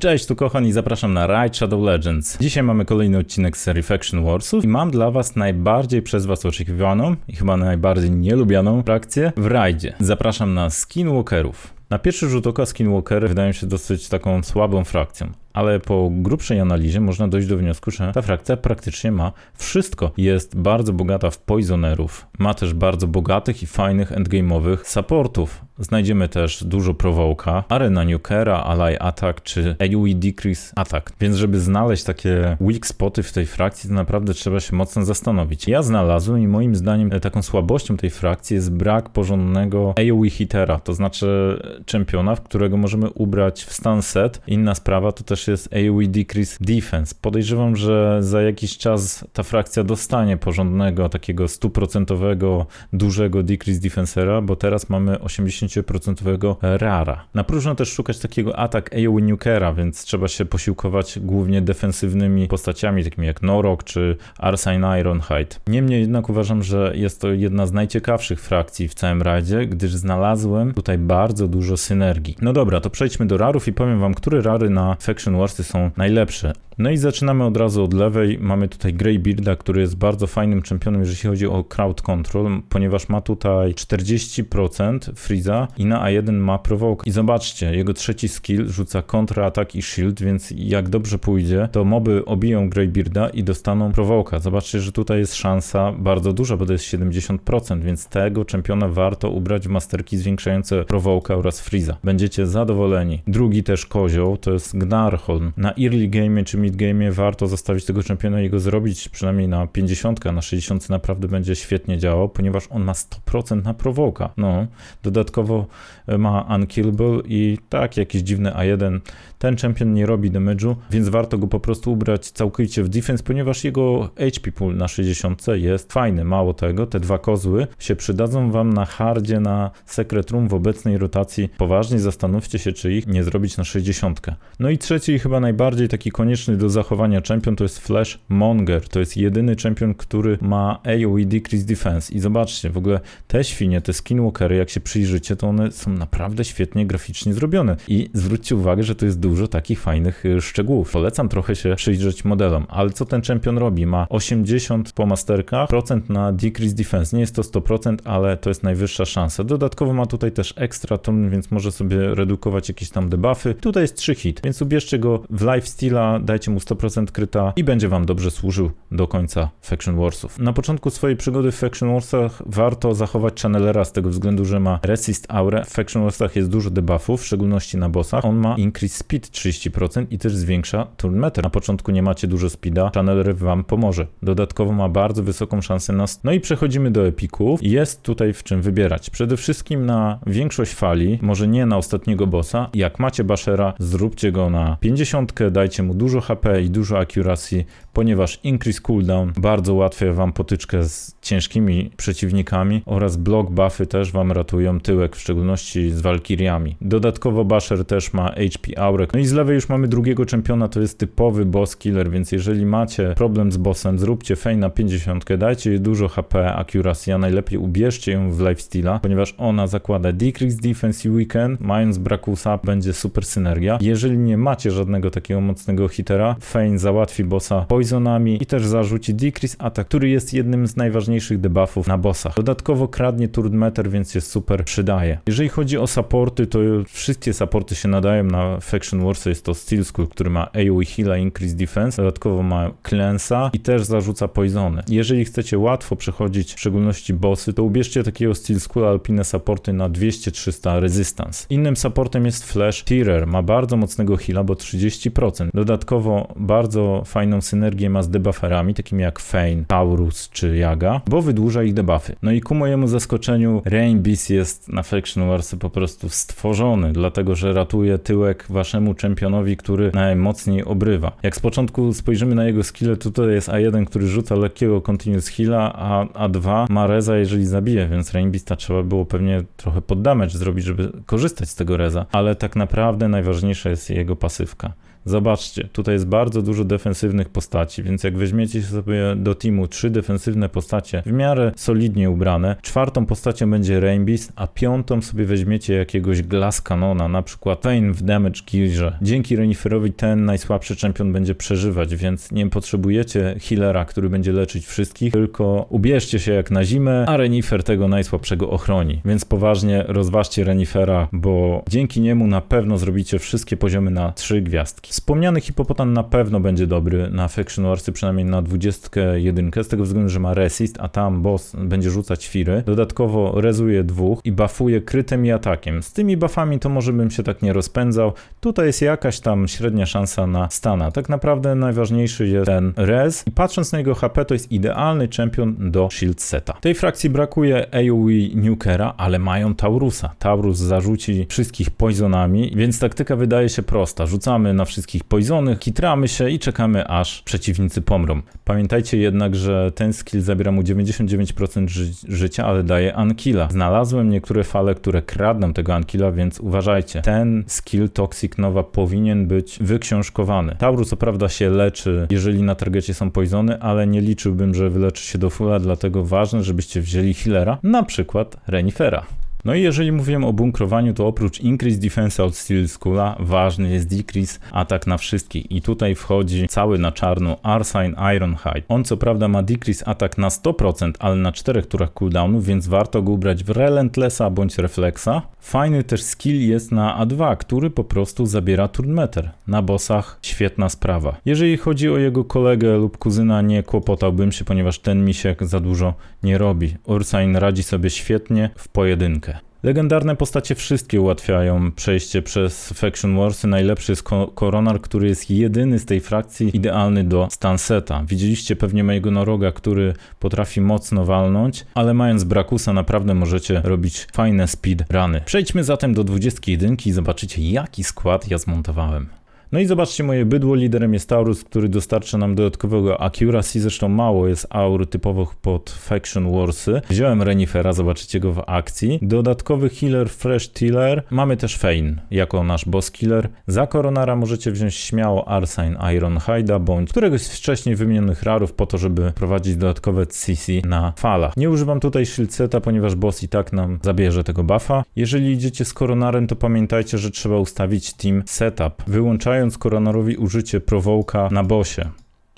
Cześć, tu Kochan i zapraszam na Ride Shadow Legends. Dzisiaj mamy kolejny odcinek serii Faction Warsów i mam dla was najbardziej przez was oczekiwaną i chyba najbardziej nielubianą frakcję w rajdzie. Zapraszam na Skinwalkerów. Na pierwszy rzut oka Skinwalkery wydają się dosyć taką słabą frakcją ale po grubszej analizie można dojść do wniosku, że ta frakcja praktycznie ma wszystko. Jest bardzo bogata w poisonerów, ma też bardzo bogatych i fajnych endgame'owych supportów. Znajdziemy też dużo prowołka, Arena Nukera, Ally Attack czy AoE Decrease Attack. Więc żeby znaleźć takie weak spoty w tej frakcji, to naprawdę trzeba się mocno zastanowić. Ja znalazłem i moim zdaniem taką słabością tej frakcji jest brak porządnego AoE hitera, to znaczy czempiona, w którego możemy ubrać w stun set. Inna sprawa to też jest AoE Decrease Defense. Podejrzewam, że za jakiś czas ta frakcja dostanie porządnego, takiego stuprocentowego, dużego Decrease Defensera, bo teraz mamy 80% Rara. Na próżno też szukać takiego atak AoE Nukera, więc trzeba się posiłkować głównie defensywnymi postaciami, takimi jak Norok czy Arsine Ironhide. Niemniej jednak uważam, że jest to jedna z najciekawszych frakcji w całym rajdzie, gdyż znalazłem tutaj bardzo dużo synergii. No dobra, to przejdźmy do rarów i powiem wam, które rary na Faction Warsy są najlepsze. No i zaczynamy od razu od lewej. Mamy tutaj Greybearda, który jest bardzo fajnym czempionem, jeżeli chodzi o crowd control, ponieważ ma tutaj 40% freeza i na A1 ma provoke. I zobaczcie, jego trzeci skill rzuca kontraatak i shield, więc jak dobrze pójdzie, to moby obiją Greybearda i dostaną provoka. Zobaczcie, że tutaj jest szansa bardzo duża, bo to jest 70%, więc tego czempiona warto ubrać w masterki zwiększające provoka oraz freeza. Będziecie zadowoleni. Drugi też kozioł to jest Gnarholm. Na early game czy mid-game warto zostawić tego czempiona i go zrobić przynajmniej na 50, a na 60 naprawdę będzie świetnie działał, ponieważ on ma 100% na prowoka. No, dodatkowo e, ma unkillable i tak, jakiś dziwny A1. Ten czempion nie robi damage'u, więc warto go po prostu ubrać całkowicie w defense, ponieważ jego HP pool na 60 jest fajny. Mało tego, te dwa kozły się przydadzą wam na hardzie, na Secret Room w obecnej rotacji. Poważnie zastanówcie się, czy ich nie zrobić na 60. No i trzeci chyba najbardziej taki konieczny do zachowania czempion to jest Flash Monger. To jest jedyny czempion, który ma AoE Decrease Defense. I zobaczcie, w ogóle te świnie, te skinwalkery, jak się przyjrzycie, to one są naprawdę świetnie graficznie zrobione. I zwróćcie uwagę, że to jest dużo takich fajnych y, szczegółów. Polecam trochę się przyjrzeć modelom. Ale co ten czempion robi? Ma 80 po masterkach, procent na Decrease Defense. Nie jest to 100%, ale to jest najwyższa szansa. Dodatkowo ma tutaj też extra turn, więc może sobie redukować jakieś tam debuffy. Tutaj jest 3 hit, więc ubierzcie w lifesteala, dajcie mu 100% kryta i będzie wam dobrze służył do końca Faction Warsów. Na początku swojej przygody w Faction Warsach warto zachować Channelera z tego względu, że ma Resist Aurę. W Faction Warsach jest dużo debuffów, w szczególności na bossach. On ma Increase Speed 30% i też zwiększa turn meter. Na początku nie macie dużo speeda, Channeler wam pomoże. Dodatkowo ma bardzo wysoką szansę na... No i przechodzimy do epików. Jest tutaj w czym wybierać. Przede wszystkim na większość fali, może nie na ostatniego bossa. Jak macie Bashera, zróbcie go na 50, dajcie mu dużo HP i dużo accuracy, ponieważ increase cooldown bardzo ułatwia wam potyczkę z ciężkimi przeciwnikami oraz block buffy też wam ratują tyłek, w szczególności z Valkyriami. Dodatkowo Basher też ma HP Aurek. No i z lewej już mamy drugiego czempiona, to jest typowy boss killer, więc jeżeli macie problem z bossem, zróbcie fej na 50, dajcie jej dużo HP, accuracy, a najlepiej ubierzcie ją w lifesteala, ponieważ ona zakłada decrease defense i weekend, mając Brakusa będzie super synergia. Jeżeli nie macie żadnego takiego mocnego hitera, Fein załatwi bossa poisonami i też zarzuci decrease attack, który jest jednym z najważniejszych debuffów na bossach. Dodatkowo kradnie turn meter, więc jest super przydaje. Jeżeli chodzi o supporty, to wszystkie supporty się nadają na Faction Wars, jest to Steel Skull, który ma AoE Heal, Increase Defense, dodatkowo ma Cleansa i też zarzuca poisony. Jeżeli chcecie łatwo przechodzić, w szczególności bossy, to ubierzcie takiego Steel Skull Alpine supporty na 200-300 resistance. Innym supportem jest Flash Tearer, ma bardzo mocnego heala, bo 30%. Dodatkowo bardzo fajną synergię ma z debufferami, takimi jak Fein, Taurus czy Jaga, bo wydłuża ich debuffy. No i ku mojemu zaskoczeniu Rain Beast jest na Faction Warsy po prostu stworzony, dlatego że ratuje tyłek waszemu czempionowi, który najmocniej obrywa. Jak z początku spojrzymy na jego skille, tutaj jest A1, który rzuca lekkiego continuous heala, a A2 ma reza, jeżeli zabije, więc Rain Beasta trzeba było pewnie trochę pod zrobić, żeby korzystać z tego reza, ale tak naprawdę najważniejsza jest jego pasywka. Zobaczcie, tutaj jest bardzo dużo defensywnych postaci, więc jak weźmiecie sobie do teamu trzy defensywne postacie w miarę solidnie ubrane, czwartą postacią będzie Rainbeast, a piątą sobie weźmiecie jakiegoś Glass Canona, na przykład Pain w Damage Gearze. Dzięki Reniferowi ten najsłabszy czempion będzie przeżywać, więc nie potrzebujecie healera, który będzie leczyć wszystkich, tylko ubierzcie się jak na zimę, a Renifer tego najsłabszego ochroni. Więc poważnie rozważcie Renifera, bo dzięki niemu na pewno zrobicie wszystkie poziomy na trzy gwiazdki. Wspomniany hipopotan na pewno będzie dobry na Faction Warsy, przynajmniej na 21, z tego względu, że ma resist, a tam boss będzie rzucać firy. Dodatkowo rezuje dwóch i buffuje krytem i atakiem. Z tymi buffami to może bym się tak nie rozpędzał. Tutaj jest jakaś tam średnia szansa na stana. Tak naprawdę najważniejszy jest ten res i patrząc na jego HP to jest idealny champion do shield seta. Tej frakcji brakuje AoE Nukera, ale mają Taurusa. Taurus zarzuci wszystkich poisonami, więc taktyka wydaje się prosta. Rzucamy na wszystkich poisony, kitramy się i czekamy aż przeciwnicy pomrą. Pamiętajcie jednak, że ten skill zabiera mu 99% ży życia, ale daje Ankilla. Znalazłem niektóre fale, które kradną tego Ankilla, więc uważajcie. Ten skill Toxic Nova powinien być wyksiążkowany. Taurus co prawda się leczy, jeżeli na targecie są poisony, ale nie liczyłbym, że wyleczy się do fulla, dlatego ważne, żebyście wzięli healera, na przykład Renifera. No i jeżeli mówiłem o bunkrowaniu, to oprócz increase defense od Steel Skulla, ważny jest decrease atak na wszystkich. I tutaj wchodzi cały na czarno Arsine Ironhide. On co prawda ma decrease atak na 100%, ale na 4 turach cooldownu, więc warto go ubrać w Relentlessa bądź Reflexa. Fajny też skill jest na A2, który po prostu zabiera turnmeter. Na bossach świetna sprawa. Jeżeli chodzi o jego kolegę lub kuzyna, nie kłopotałbym się, ponieważ ten misiek za dużo nie robi. Ursine radzi sobie świetnie w pojedynkę. Legendarne postacie wszystkie ułatwiają przejście przez Faction Warsy. Najlepszy jest Koronar, który jest jedyny z tej frakcji idealny do Stanseta. Widzieliście pewnie mojego Noroga, który potrafi mocno walnąć, ale mając Brakusa naprawdę możecie robić fajne speed runy. Przejdźmy zatem do 21 i zobaczycie jaki skład ja zmontowałem. No i zobaczcie, moje bydło liderem jest Taurus, który dostarcza nam dodatkowego accuracy, zresztą mało jest aur typowych pod Faction Warsy. Wziąłem Renifera, zobaczycie go w akcji. Dodatkowy healer Fresh Tiller. Mamy też Fein jako nasz boss killer. Za Koronara możecie wziąć śmiało Arsine Ironhide'a bądź któregoś z wcześniej wymienionych rarów po to, żeby prowadzić dodatkowe CC na falach. Nie używam tutaj shieldceta, ponieważ boss i tak nam zabierze tego buffa. Jeżeli idziecie z Koronarem, to pamiętajcie, że trzeba ustawić team setup. Wyłączając koronarowi użycie prowołka na bosie.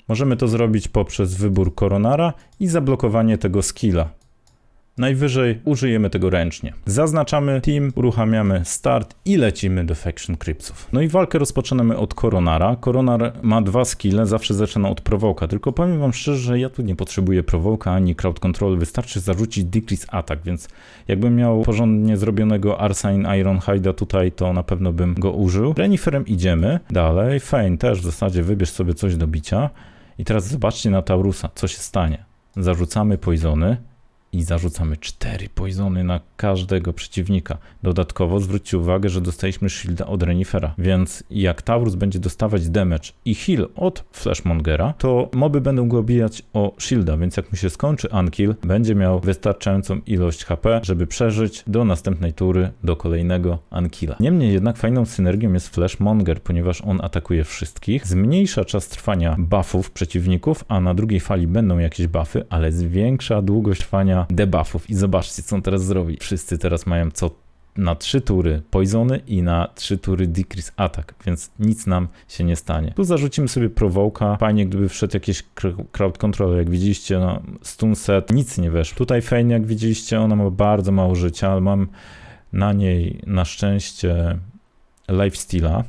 Możemy to zrobić poprzez wybór koronara i zablokowanie tego skilla. Najwyżej użyjemy tego ręcznie. Zaznaczamy team, uruchamiamy start i lecimy do Faction Cryptsów. No i walkę rozpoczynamy od Koronara. Koronar ma dwa skille, zawsze zaczyna od prowoka, tylko powiem wam szczerze, że ja tu nie potrzebuję prowoka ani crowd control, wystarczy zarzucić decrease attack, więc jakbym miał porządnie zrobionego Arsine Ironhide'a tutaj, to na pewno bym go użył. Reniferem idziemy dalej, Fein też w zasadzie wybierz sobie coś do bicia. I teraz zobaczcie na Taurusa, co się stanie. Zarzucamy poisony, i zarzucamy cztery poisony na każdego przeciwnika. Dodatkowo zwróćcie uwagę, że dostaliśmy shielda od Renifera, więc jak Taurus będzie dostawać damage i heal od Flashmongera, to moby będą go obijać o shielda, więc jak mu się skończy unkill, będzie miał wystarczającą ilość HP, żeby przeżyć do następnej tury, do kolejnego unkilla. Niemniej jednak fajną synergią jest Flashmonger, ponieważ on atakuje wszystkich, zmniejsza czas trwania buffów przeciwników, a na drugiej fali będą jakieś buffy, ale zwiększa długość trwania debuffów. I zobaczcie, co on teraz zrobi. Wszyscy teraz mają co na trzy tury poisony i na trzy tury decrease attack, więc nic nam się nie stanie. Tu zarzucimy sobie prowoka. Fajnie, gdyby wszedł jakieś crowd control, jak widzieliście, no, stun set, nic nie weszło. Tutaj Fane, jak widzieliście, ona ma bardzo mało życia, ale mam na niej na szczęście lifesteala.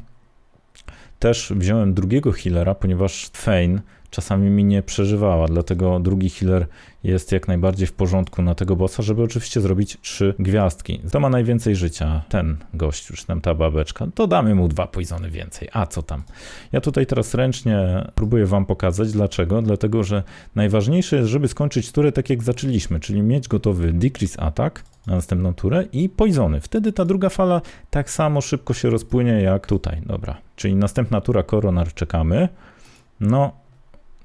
Też wziąłem drugiego healera, ponieważ Fane czasami mi nie przeżywała, dlatego drugi healer jest jak najbardziej w porządku na tego bossa, żeby oczywiście zrobić trzy gwiazdki. To ma najwięcej życia, ten gość, już tam ta babeczka, to damy mu dwa poisony więcej, a co tam. Ja tutaj teraz ręcznie próbuję wam pokazać, dlaczego, dlatego, że najważniejsze jest, żeby skończyć turę tak jak zaczęliśmy, czyli mieć gotowy decrease attack, na następną turę i poisony. Wtedy ta druga fala tak samo szybko się rozpłynie jak tutaj. Dobra, czyli następna tura koronar czekamy. No,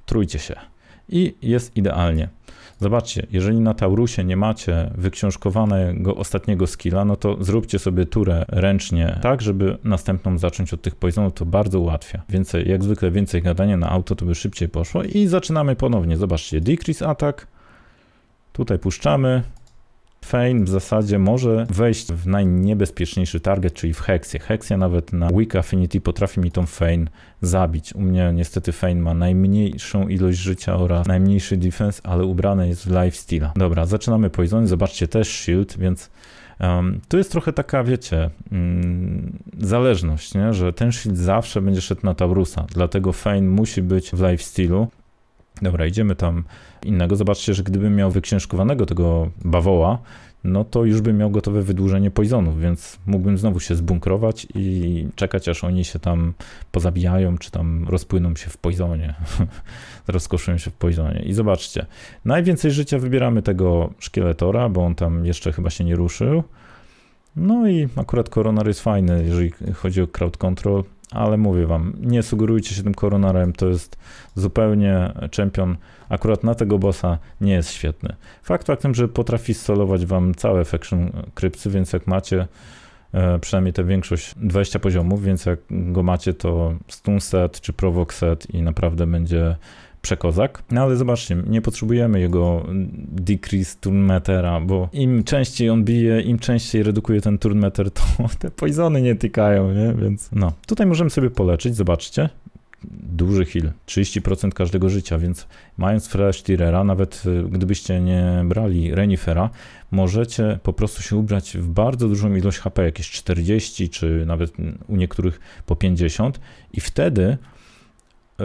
trójcie się. I jest idealnie. Zobaczcie, jeżeli na Taurusie nie macie wyksiążkowanego ostatniego skilla, no to zróbcie sobie turę ręcznie, tak, żeby następną zacząć od tych poisonów, to bardzo ułatwia. Więcej, jak zwykle więcej gadania na auto, to by szybciej poszło i zaczynamy ponownie. Zobaczcie, decrease attack, tutaj puszczamy, Fein w zasadzie może wejść w najniebezpieczniejszy target, czyli w Hexie. Hexia nawet na Weak Affinity potrafi mi tą Fein zabić. U mnie niestety Fein ma najmniejszą ilość życia oraz najmniejszy defense, ale ubrane jest w lifesteala. Dobra, zaczynamy Poison. Zobaczcie, też shield, więc um, tu jest trochę taka, wiecie, um, zależność, nie? że ten shield zawsze będzie szedł na Taurusa, dlatego Fein musi być w lifestealu. Dobra, idziemy tam innego. Zobaczcie, że gdybym miał wyksiężkowanego tego bawoła, no to już bym miał gotowe wydłużenie poisonów, więc mógłbym znowu się zbunkrować i czekać, aż oni się tam pozabijają, czy tam rozpłyną się w poisonie, rozkoszują się w poisonie. I zobaczcie, najwięcej życia wybieramy tego szkieletora, bo on tam jeszcze chyba się nie ruszył. No i akurat koronar jest fajny, jeżeli chodzi o crowd control ale mówię wam, nie sugerujcie się tym koronarem, to jest zupełnie czempion. Akurat na tego bossa nie jest świetny. Fakt faktem, że potrafi solować wam całe faction krypsy, więc jak macie e, przynajmniej tę większość 20 poziomów, więc jak go macie to stun set czy provoke set i naprawdę będzie przekozak. No ale zobaczcie, nie potrzebujemy jego decrease turnmetera, bo im częściej on bije, im częściej redukuje ten turnmeter, to te poisony nie tykają, nie? Więc no, tutaj możemy sobie poleczyć, zobaczcie. Duży heal, 30% każdego życia, więc mając Flash Tirera, nawet y, gdybyście nie brali Renifera, możecie po prostu się ubrać w bardzo dużą ilość HP, jakieś 40 czy nawet u niektórych po 50 i wtedy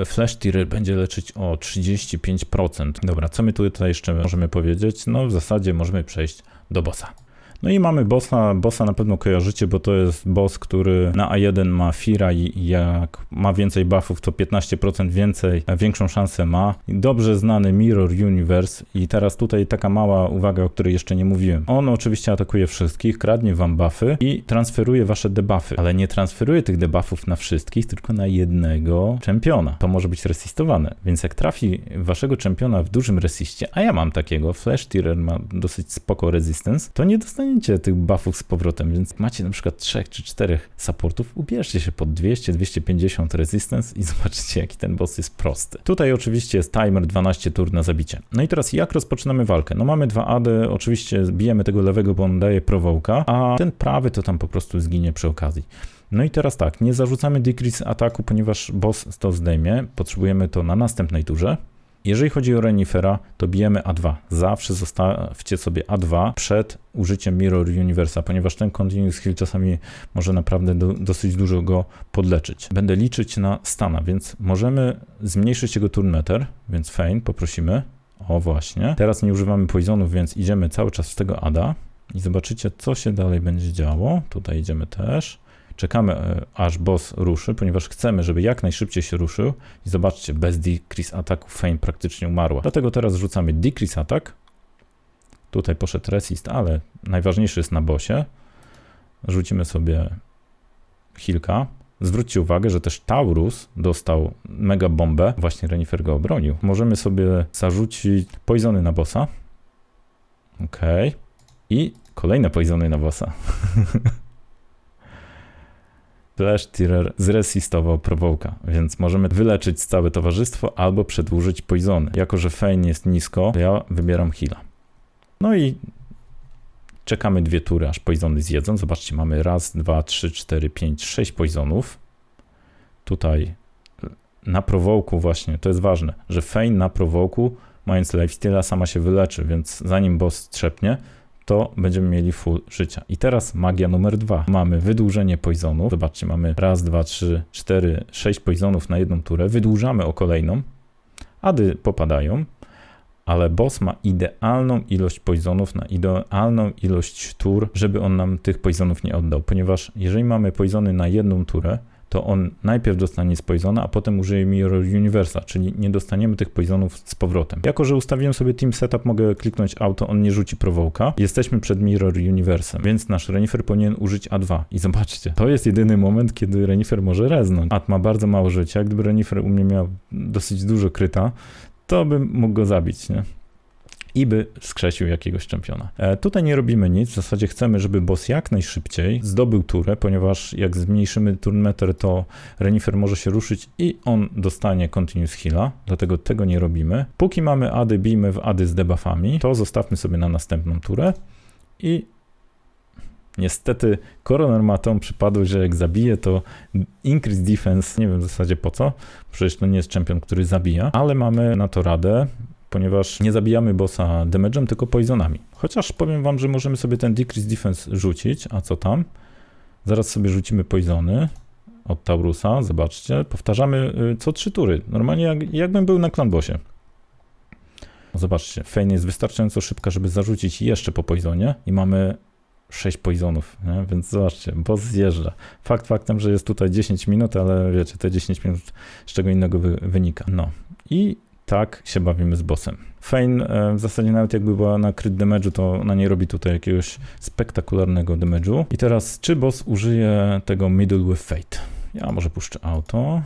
Flash Tier będzie leczyć o 35%. Dobra, co my tutaj jeszcze możemy powiedzieć? No w zasadzie możemy przejść do bossa. No i mamy bossa, bossa na pewno kojarzycie, bo to jest boss, który na A1 ma Fira i jak ma więcej buffów, to 15% więcej, większą szansę ma. Dobrze znany Mirror Universe i teraz tutaj taka mała uwaga, o której jeszcze nie mówiłem. On oczywiście atakuje wszystkich, kradnie wam buffy i transferuje wasze debuffy, ale nie transferuje tych debuffów na wszystkich, tylko na jednego czempiona. To może być resistowane, więc jak trafi waszego czempiona w dużym resiście, a ja mam takiego, Flash Tierer ma dosyć spoko resistance, to nie dostanie dostaniecie tych buffów z powrotem, więc macie na przykład trzech czy czterech supportów, ubierzcie się pod 200-250 resistance i zobaczycie jaki ten boss jest prosty. Tutaj oczywiście jest timer 12 tur na zabicie. No i teraz jak rozpoczynamy walkę? No mamy dwa ady, oczywiście bijemy tego lewego, bo on daje prowołka, a ten prawy to tam po prostu zginie przy okazji. No i teraz tak, nie zarzucamy decrease ataku, ponieważ boss to zdejmie, potrzebujemy to na następnej turze. Jeżeli chodzi o Renifera, to bijemy A2. Zawsze zostawcie sobie A2 przed użyciem Mirror Universa, ponieważ ten Continuous Heal czasami może naprawdę do, dosyć dużo go podleczyć. Będę liczyć na stana, więc możemy zmniejszyć jego turn meter, więc Fein poprosimy. O właśnie. Teraz nie używamy poisonów, więc idziemy cały czas z tego ADA i zobaczycie, co się dalej będzie działo. Tutaj idziemy też. Czekamy, e, aż boss ruszy, ponieważ chcemy, żeby jak najszybciej się ruszył. I zobaczcie, bez decrease ataku Fame praktycznie umarła. Dlatego teraz rzucamy decrease atak. Tutaj poszedł resist, ale najważniejszy jest na bossie. Rzucimy sobie Hilka. Zwróćcie uwagę, że też Taurus dostał mega bombę. Właśnie Renifer go obronił. Możemy sobie zarzucić poisony na bossa. Ok. I kolejne poisony na bossa. Flash Tirer zresistował prowołka, więc możemy wyleczyć całe towarzystwo albo przedłużyć poisony. Jako, że Fein jest nisko, ja wybieram heala. No i czekamy dwie tury, aż poisony zjedzą. Zobaczcie, mamy raz, dwa, trzy, cztery, pięć, sześć poisonów. Tutaj na prowołku właśnie, to jest ważne, że Fein na prowołku, mając lifesteala, sama się wyleczy, więc zanim boss trzepnie, to będziemy mieli full życia. I teraz magia numer dwa. Mamy wydłużenie poisonów. Zobaczcie, mamy raz, dwa, trzy, cztery, sześć poisonów na jedną turę. Wydłużamy o kolejną. Ady popadają, ale boss ma idealną ilość poisonów na idealną ilość tur, żeby on nam tych poisonów nie oddał, ponieważ jeżeli mamy poisony na jedną turę, to on najpierw dostanie z Poisona, a potem użyje Mirror Universa, czyli nie dostaniemy tych Poisonów z powrotem. Jako, że ustawiłem sobie Team Setup, mogę kliknąć auto, on nie rzuci prowołka. Jesteśmy przed Mirror Universem, więc nasz Renifer powinien użyć A2. I zobaczcie, to jest jedyny moment, kiedy Renifer może reznąć. At ma bardzo mało życia, gdyby Renifer u mnie miał dosyć dużo kryta, to bym mógł go zabić, nie? I by wskrzesił jakiegoś czempiona. E, tutaj nie robimy nic, w zasadzie chcemy, żeby boss jak najszybciej zdobył turę, ponieważ jak zmniejszymy turn meter, to Renifer może się ruszyć i on dostanie continuous heal'a, dlatego tego nie robimy. Póki mamy ady, bijmy w ady z debuffami, to zostawmy sobie na następną turę i Niestety Coroner ma tą przypadłość, że jak zabije, to increase defense, nie wiem w zasadzie po co, przecież to nie jest czempion, który zabija, ale mamy na to radę, ponieważ nie zabijamy bossa damage'em, tylko poisonami. Chociaż powiem wam, że możemy sobie ten decrease defense rzucić, a co tam? Zaraz sobie rzucimy poisony od Taurusa, zobaczcie, powtarzamy y, co trzy tury, normalnie jak, jakbym był na clanbossie. Zobaczcie, Fane jest wystarczająco szybka, żeby zarzucić jeszcze po poisonie i mamy 6 poisonów, nie? więc zobaczcie, boss zjeżdża. Fakt faktem, że jest tutaj 10 minut, ale wiecie, te 10 minut z czego innego wy, wynika. No i tak się bawimy z bossem. Fane e, w zasadzie nawet jakby była na crit damage'u, to ona nie robi tutaj jakiegoś spektakularnego damage'u. I teraz, czy boss użyje tego middle with fate? Ja może puszczę auto.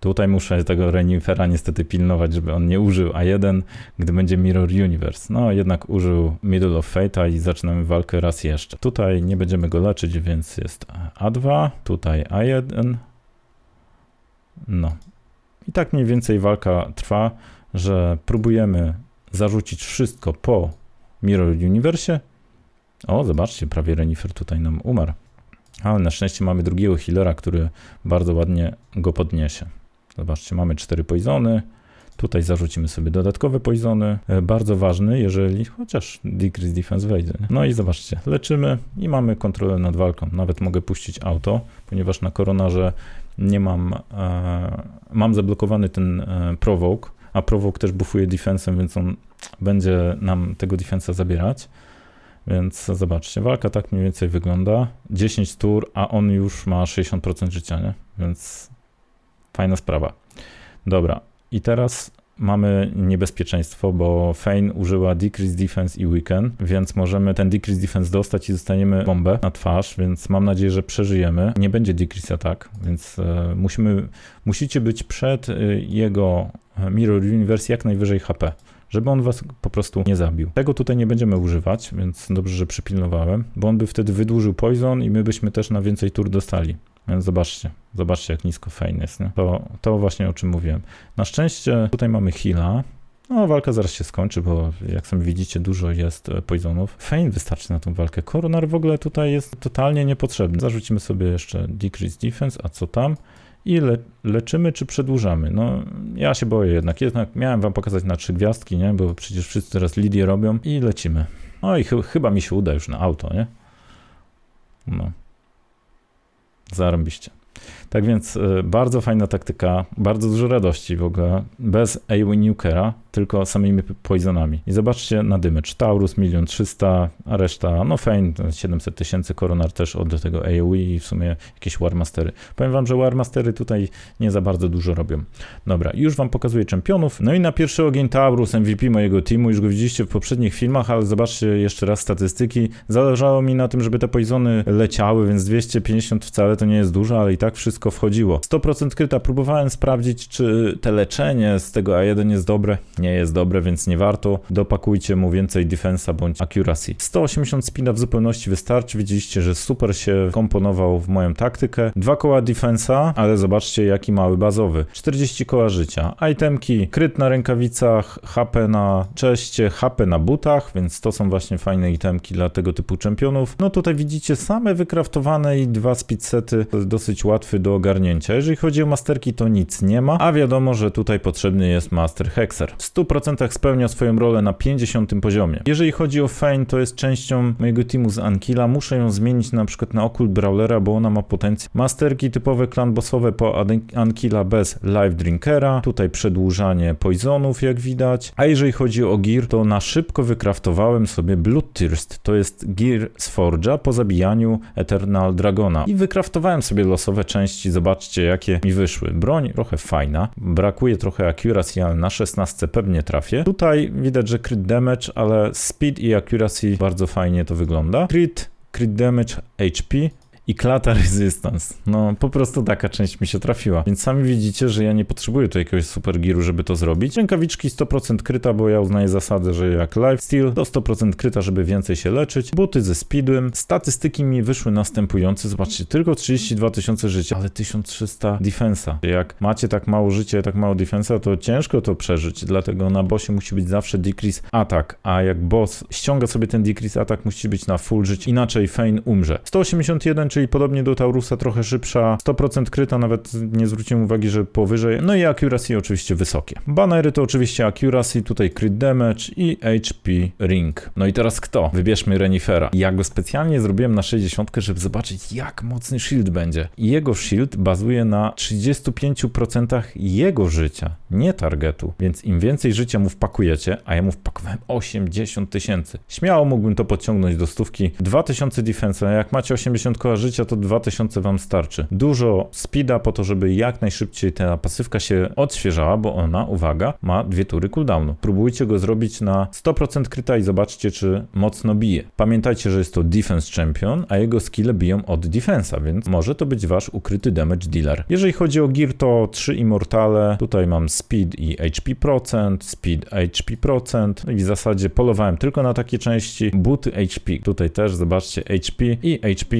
Tutaj muszę tego Renifera niestety pilnować, żeby on nie użył A1, gdy będzie Mirror Universe. No jednak użył Middle of Fate'a i zaczynamy walkę raz jeszcze. Tutaj nie będziemy go leczyć, więc jest A2, tutaj A1. No. I tak mniej więcej walka trwa, że próbujemy zarzucić wszystko po Mirror Universe. O, zobaczcie, prawie Renifer tutaj nam umarł. Ale na szczęście mamy drugiego healera, który bardzo ładnie go podniesie. Zobaczcie, mamy cztery poisony. Tutaj zarzucimy sobie dodatkowe poisony. E, bardzo ważny, jeżeli chociaż decrease defense wejdzie. No i zobaczcie, leczymy i mamy kontrolę nad walką. Nawet mogę puścić auto, ponieważ na koronarze nie mam, e, mam zablokowany ten e, provoke, a provoke też buffuje defensem, więc on będzie nam tego defensa zabierać. Więc zobaczcie, walka tak mniej więcej wygląda. 10 tur, a on już ma 60% życia, nie? Więc Fajna sprawa. Dobra, i teraz mamy niebezpieczeństwo, bo Fane użyła Decrease Defense i Weaken, więc możemy ten Decrease Defense dostać i dostaniemy bombę na twarz, więc mam nadzieję, że przeżyjemy. Nie będzie Decrease Attack, więc e, musimy, musicie być przed e, jego e, Mirror Universe jak najwyżej HP żeby on was po prostu nie zabił. Tego tutaj nie będziemy używać, więc dobrze, że przypilnowałem, bo on by wtedy wydłużył poison i my byśmy też na więcej tur dostali. Zobaczcie, zobaczcie jak nisko Fein jest, nie? To, to właśnie o czym mówiłem. Na szczęście tutaj mamy heala, no, walka zaraz się skończy, bo jak sami widzicie, dużo jest e, poisonów. Fein wystarczy na tą walkę. Koronar w ogóle tutaj jest totalnie niepotrzebny. Zarzucimy sobie jeszcze decrease defense, a co tam? I le leczymy czy przedłużamy? No, ja się boję jednak. Jednak miałem wam pokazać na trzy gwiazdki, nie? Bo przecież wszyscy teraz Lidię robią i lecimy. No i ch chyba mi się uda już na auto, nie? No. Zarąbiście. Tak więc y, bardzo fajna taktyka, bardzo dużo radości w ogóle, bez AOE Nukera, tylko samymi poisonami. I zobaczcie na dymecz, Taurus 1 300, a reszta, no Fane 700 tysięcy, Koronar też od tego AOE i w sumie jakieś Warmastery. Powiem wam, że Warmastery tutaj nie za bardzo dużo robią. Dobra, już wam pokazuję czempionów. No i na pierwszy ogień Taurus, MVP mojego teamu, już go widzieliście w poprzednich filmach, ale zobaczcie jeszcze raz statystyki. Zależało mi na tym, żeby te poisony leciały, więc 250 wcale to nie jest dużo, ale i tak wszystko wchodziło. 100% kryta, próbowałem sprawdzić, czy te leczenie z tego A1 jest dobre nie jest dobre, więc nie warto. Dopakujcie mu więcej defensa bądź accuracy. 180 spina w zupełności wystarczy. Widzieliście, że super się komponował w moją taktykę. Dwa koła defensa, ale zobaczcie jaki mały bazowy. 40 koła życia. Itemki, kryt na rękawicach, HP na czeście, HP na butach, więc to są właśnie fajne itemki dla tego typu czempionów. No tutaj widzicie same wykraftowane i dwa speedsety. Dosyć łatwy do ogarnięcia. Jeżeli chodzi o masterki, to nic nie ma, a wiadomo, że tutaj potrzebny jest master hexer. 100% spełnia swoją rolę na 50 poziomie. Jeżeli chodzi o Fane, to jest częścią mojego teamu z Ankila. Muszę ją zmienić na przykład na Occult Brawlera, bo ona ma potencjał. Masterki typowe klan bossowe po Ankila bez Live Drinkera. Tutaj przedłużanie poisonów, jak widać. A jeżeli chodzi o gear, to na szybko wykraftowałem sobie Bloodthirst. To jest gear z Forge'a po zabijaniu Eternal Dragona. I wykraftowałem sobie losowe części. Zobaczcie, jakie mi wyszły. Broń trochę fajna. Brakuje trochę accuracy, ale na 16 pewnie trafię. Tutaj widać, że crit damage, ale speed i accuracy bardzo fajnie to wygląda. Crit, crit damage, HP i klata resistance. No po prostu taka część mi się trafiła. Więc sami widzicie, że ja nie potrzebuję tu jakiegoś super gearu, żeby to zrobić. Rękawiczki 100% kryta, bo ja uznaję zasadę, że jak lifesteal to 100% kryta, żeby więcej się leczyć. Buty ze speedem. Statystyki mi wyszły następujące. Zobaczcie, tylko 32 tysiące życia, ale 1300 defensa. Jak macie tak mało życia tak mało defensa, to ciężko to przeżyć. Dlatego na bossie musi być zawsze decrease atak, a jak boss ściąga sobie ten decrease atak, musi być na full żyć. Inaczej Fein umrze. 181, czyli podobnie do Taurusa, trochę szybsza. 100% kryta, nawet nie zwróciłem uwagi, że powyżej. No i accuracy oczywiście wysokie. Banery to oczywiście accuracy, tutaj crit damage i HP ring. No i teraz kto? Wybierzmy Renifera. Ja go specjalnie zrobiłem na 60, żeby zobaczyć jak mocny shield będzie. Jego shield bazuje na 35% jego życia, nie targetu. Więc im więcej życia mu wpakujecie, a ja mu wpakowałem 80 tysięcy. Śmiało mógłbym to podciągnąć do stówki. 2000 defense, jak macie 80 koła życia, to 2000 wam starczy. Dużo speeda po to, żeby jak najszybciej ta pasywka się odświeżała, bo ona, uwaga, ma dwie tury cooldownu. Próbujcie go zrobić na 100% kryta i zobaczcie, czy mocno bije. Pamiętajcie, że jest to defense champion, a jego skille biją od defensa, więc może to być wasz ukryty damage dealer. Jeżeli chodzi o gear, to 3 immortale. Tutaj mam speed i HP procent, speed HP procent. I w zasadzie polowałem tylko na takie części. Buty HP. Tutaj też zobaczcie HP i HP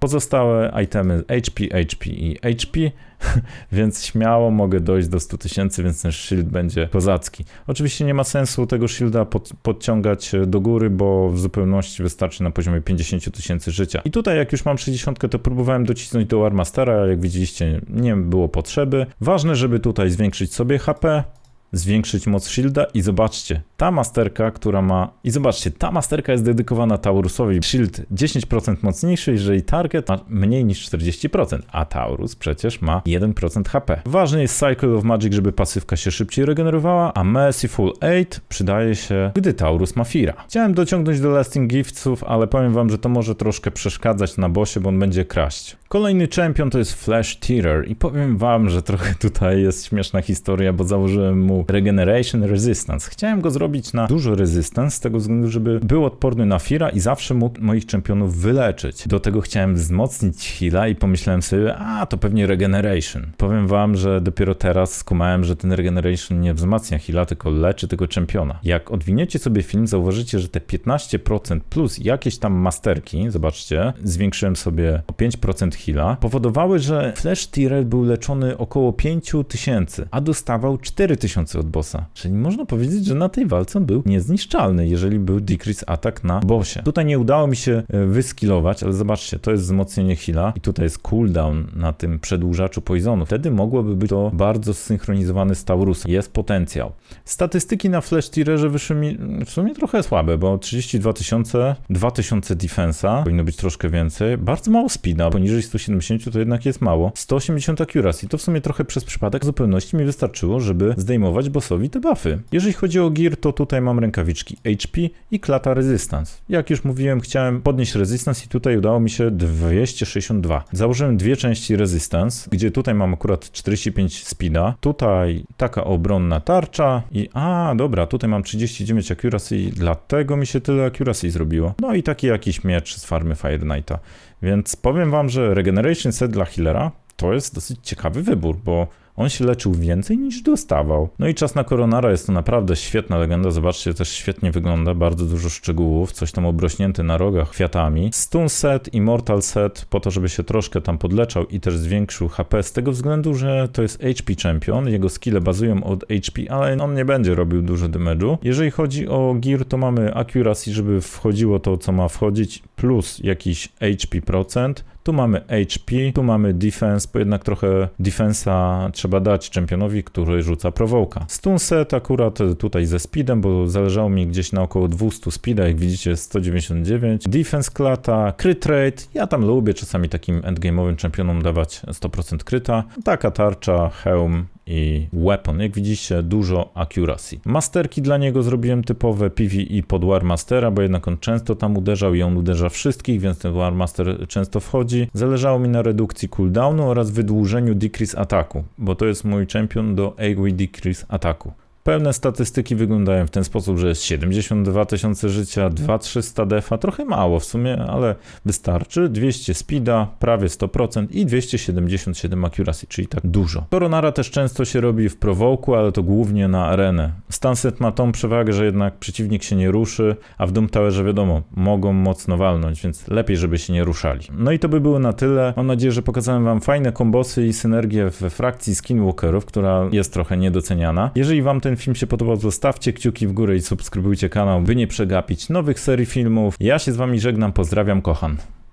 Pozostałe itemy HP, HP i HP więc śmiało mogę dojść do 100 tysięcy, więc ten shield będzie kozacki. Oczywiście nie ma sensu tego shielda pod, podciągać do góry, bo w zupełności wystarczy na poziomie 50 tysięcy życia. I tutaj jak już mam 60, to próbowałem docisnąć do Warmastera, jak widzieliście nie było potrzeby. Ważne, żeby tutaj zwiększyć sobie HP, zwiększyć moc shielda i zobaczcie, ta masterka, która ma... I zobaczcie, ta masterka jest dedykowana Taurusowi. Shield 10% mocniejszy, jeżeli target ma mniej niż 40%, a Taurus przecież ma 1% HP. Ważny jest Cycle of Magic, żeby pasywka się szybciej regenerowała, a Merciful 8 przydaje się, gdy Taurus ma Fira. Chciałem dociągnąć do Lasting Giftsów, ale powiem wam, że to może troszkę przeszkadzać na bosie, bo on będzie kraść. Kolejny champion to jest Flash Tearer i powiem wam, że trochę tutaj jest śmieszna historia, bo założyłem mu Regeneration Resistance. Chciałem go zrobić na dużo resistance, z tego względu, żeby był odporny na Fira i zawsze mógł moich czempionów wyleczyć. Do tego chciałem wzmocnić heala i pomyślałem sobie, a to pewnie Regeneration. Powiem wam, że dopiero teraz skumałem, że ten Regeneration nie wzmacnia heala, tylko leczy tego czempiona. Jak odwiniecie sobie film, zauważycie, że te 15% plus jakieś tam masterki, zobaczcie, zwiększyłem sobie o 5% heala, powodowały, że Flash Tyrell był leczony około 5000, a dostawał 4000 od bossa. Czyli można powiedzieć, że na tej walce on był niezniszczalny, jeżeli był decrease atak na bossie. Tutaj nie udało mi się e, wyskillować, ale zobaczcie, to jest wzmocnienie heala i tutaj jest cooldown na tym przedłużaczu poisonu. Wtedy mogłoby być to bardzo zsynchronizowany z Taurusem. Jest potencjał. Statystyki na Flash Tiererze wyszły mi w sumie trochę słabe, bo 32 tysiące, 2000 defensa, powinno być troszkę więcej, bardzo mało speeda, poniżej 170 to jednak jest mało, 180 accuracy, to w sumie trochę przez przypadek w zupełności mi wystarczyło, żeby zdejmować bossowi te buffy. Jeżeli chodzi o gear, to tutaj mam rękawiczki HP i klata resistance. Jak już mówiłem, chciałem podnieść resistance i tutaj udało mi się 262. Założyłem dwie części resistance, gdzie tutaj mam akurat 45 speeda, tutaj taka obronna tarcza i a, dobra, tutaj mam 39 accuracy dlatego mi się tyle accuracy zrobiło. No i taki jakiś miecz z farmy Fire Knighta. Więc powiem wam, że Regeneration Set dla healera to jest dosyć ciekawy wybór, bo on się leczył więcej niż dostawał. No i czas na koronara jest to naprawdę świetna legenda. Zobaczcie, też świetnie wygląda, bardzo dużo szczegółów, coś tam obrośnięte na rogach kwiatami. Stun set, Immortal set, po to, żeby się troszkę tam podleczał i też zwiększył HP, z tego względu, że to jest HP champion, jego skille bazują od HP, ale on nie będzie robił dużo damage'u. Jeżeli chodzi o gear, to mamy accuracy, żeby wchodziło to, co ma wchodzić, plus jakiś HP procent, tu mamy HP, tu mamy defense, bo jednak trochę defensa trzeba dać czempionowi, który rzuca prowołka. Stun set akurat tutaj ze speedem, bo zależało mi gdzieś na około 200 speeda, jak widzicie 199. Defense klata, crit rate, ja tam lubię czasami takim endgame'owym czempionom dawać 100% kryta. Taka tarcza, hełm i weapon. Jak widzicie, dużo accuracy. Masterki dla niego zrobiłem typowe PvE pod Warmastera, bo jednak on często tam uderzał i on uderza wszystkich, więc ten Warmaster często wchodzi. Zależało mi na redukcji cooldownu oraz wydłużeniu decrease ataku, bo to jest mój champion do AoE decrease ataku. Pełne statystyki wyglądają w ten sposób, że jest 72 tysiące życia, 2300 defa, trochę mało w sumie, ale wystarczy. 200 speeda, prawie 100% i 277 accuracy, czyli tak dużo. Coronara też często się robi w prowoku, ale to głównie na arenę. Stanset ma tą przewagę, że jednak przeciwnik się nie ruszy, a w Doom Towerze wiadomo, mogą mocno walnąć, więc lepiej, żeby się nie ruszali. No i to by było na tyle. Mam nadzieję, że pokazałem wam fajne kombosy i synergię we frakcji Skinwalkerów, która jest trochę niedoceniana. Jeżeli wam ten film się podobał, zostawcie kciuki w górę i subskrybujcie kanał, by nie przegapić nowych serii filmów. Ja się z wami żegnam, pozdrawiam, kocham.